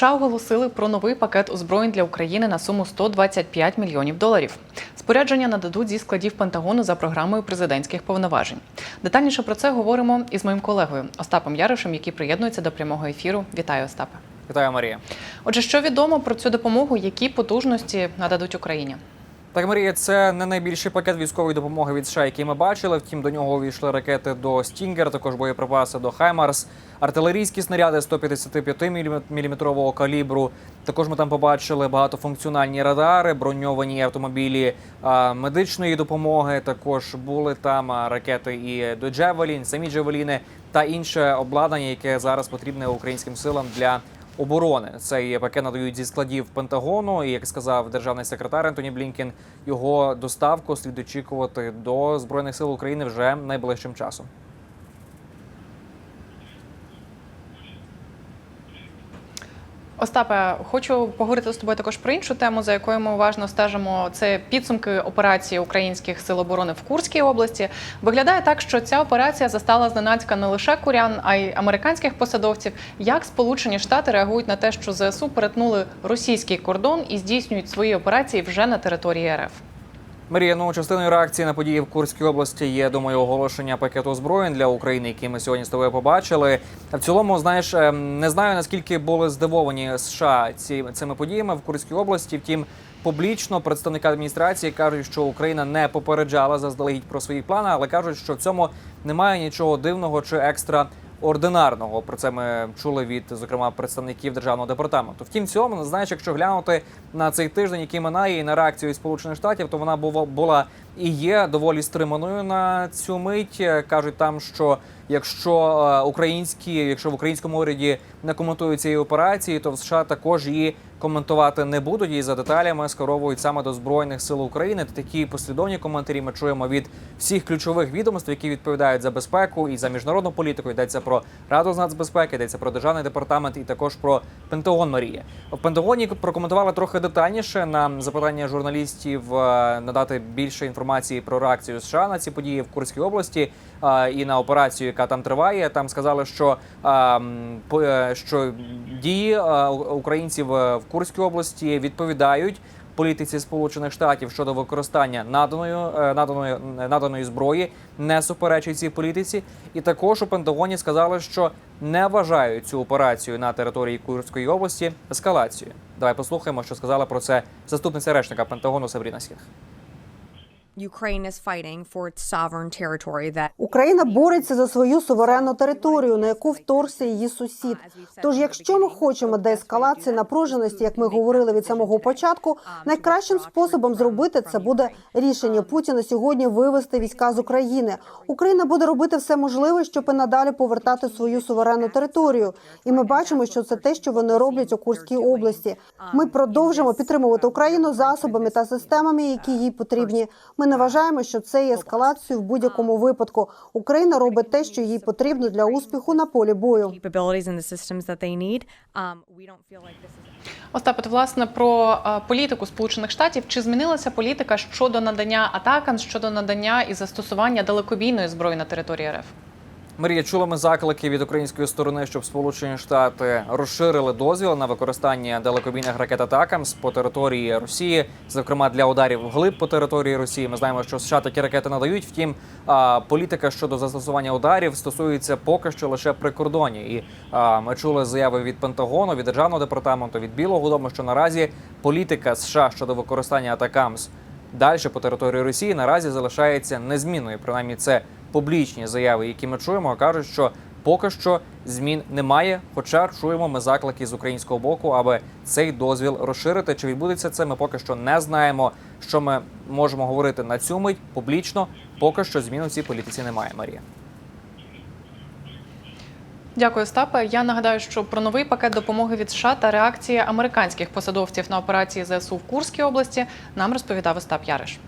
США оголосили про новий пакет озброєнь для України на суму 125 мільйонів доларів. Спорядження нададуть зі складів Пентагону за програмою президентських повноважень. Детальніше про це говоримо із моїм колегою Остапом Яришем, який приєднується до прямого ефіру. Вітаю, Остапе. Вітаю, Марія. Отже, що відомо про цю допомогу, які потужності нададуть Україні? Так, Марія, це не найбільший пакет військової допомоги від США, який ми бачили. Втім, до нього увійшли ракети до Стінгер, також боєприпаси до Хаймарс, артилерійські снаряди 155 мм калібру. Також ми там побачили багатофункціональні радари, броньовані автомобілі медичної допомоги. Також були там ракети і до Джевелін, самі Джевеліни та інше обладнання, яке зараз потрібне українським силам для оборони. Цей пакет надають зі складів Пентагону. І як сказав державний секретар Антоні Блінкен, його доставку слід очікувати до збройних сил України вже найближчим часом. Остапе, хочу поговорити з тобою також про іншу тему, за якою ми уважно стежимо. Це підсумки операції українських сил оборони в Курській області. Виглядає так, що ця операція застала зненацька не лише курян, а й американських посадовців. Як Сполучені Штати реагують на те, що ЗСУ перетнули російський кордон і здійснюють свої операції вже на території РФ? Марія, ну частиною реакції на події в Курській області є думаю оголошення пакету озброєнь для України, які ми сьогодні з тобою побачили. В цілому, знаєш, ем, не знаю наскільки були здивовані США ці цими подіями в Курській області. Втім, публічно представники адміністрації кажуть, що Україна не попереджала заздалегідь про свої плани, але кажуть, що в цьому немає нічого дивного чи екстра. Ординарного про це ми чули від зокрема представників державного департаменту. Втім, цьому знаєш, якщо глянути на цей тиждень, який минає, і на реакцію Сполучених Штатів, то вона була і є доволі стриманою на цю мить. кажуть там, що якщо е, українські, якщо в українському уряді не коментують цієї операції, то в США також її коментувати не будуть. І за деталями скеровують саме до збройних сил України. Такі послідовні коментарі ми чуємо від всіх ключових відомств, які відповідають за безпеку і за міжнародну політику. Йдеться про Раду з нацбезпеки, йдеться про державний департамент і також про Пентагон Марія. В Пентагоні прокоментували трохи детальніше на запитання журналістів е, надати більше інформації про реакцію США на ці події в Курській області е, і на операцію, яка там триває. Там сказали, що е, по- е, що дії українців в Курській області відповідають політиці Сполучених Штатів щодо використання наданої е, наданої наданої зброї, не суперечить цій політиці. І також у Пентагоні сказали, що не вважають цю операцію на території Курської області ескалацією. Давай послухаємо, що сказала про це заступниця речника Пентагону Сабріна Сінг. Україна бореться за свою суверенну територію, на яку вторгся її сусід. Тож, якщо ми хочемо деескалації напруженості, як ми говорили від самого початку, найкращим способом зробити це буде рішення Путіна сьогодні вивести війська з України. Україна буде робити все можливе, щоб і надалі повертати свою суверенну територію. І ми бачимо, що це те, що вони роблять у Курській області. Ми продовжимо підтримувати Україну засобами та системами, які їй потрібні. Ми не вважаємо, що це є ескалацією в будь-якому випадку. Україна робить те, що їй потрібно для успіху на полі бою. Остап. Um. Остапе, то, власне про е, політику Сполучених Штатів. Чи змінилася політика щодо надання атакам, щодо надання і застосування далекобійної зброї на території РФ? Марія, чули ми заклики від української сторони, щоб Сполучені Штати розширили дозвіл на використання далекобійних ракет «Атакамс» по території Росії, зокрема для ударів вглиб по території Росії. Ми знаємо, що США такі ракети надають. Втім, політика щодо застосування ударів стосується поки що лише прикордонні. І ми чули заяви від Пентагону, від державного департаменту, від Білого Дому, що наразі політика США щодо використання «Атакамс» далі по території Росії наразі залишається незмінною. Принаймні, це публічні заяви, які ми чуємо, кажуть, що поки що змін немає. Хоча чуємо ми заклики з українського боку, аби цей дозвіл розширити. Чи відбудеться це? Ми поки що не знаємо. Що ми можемо говорити на цю мить публічно. Поки що змін у цій політиці немає. Марія. Дякую, Остапе. Я нагадаю, що про новий пакет допомоги від США та реакції американських посадовців на операції ЗСУ в Курській області нам розповідав Остап Яриш.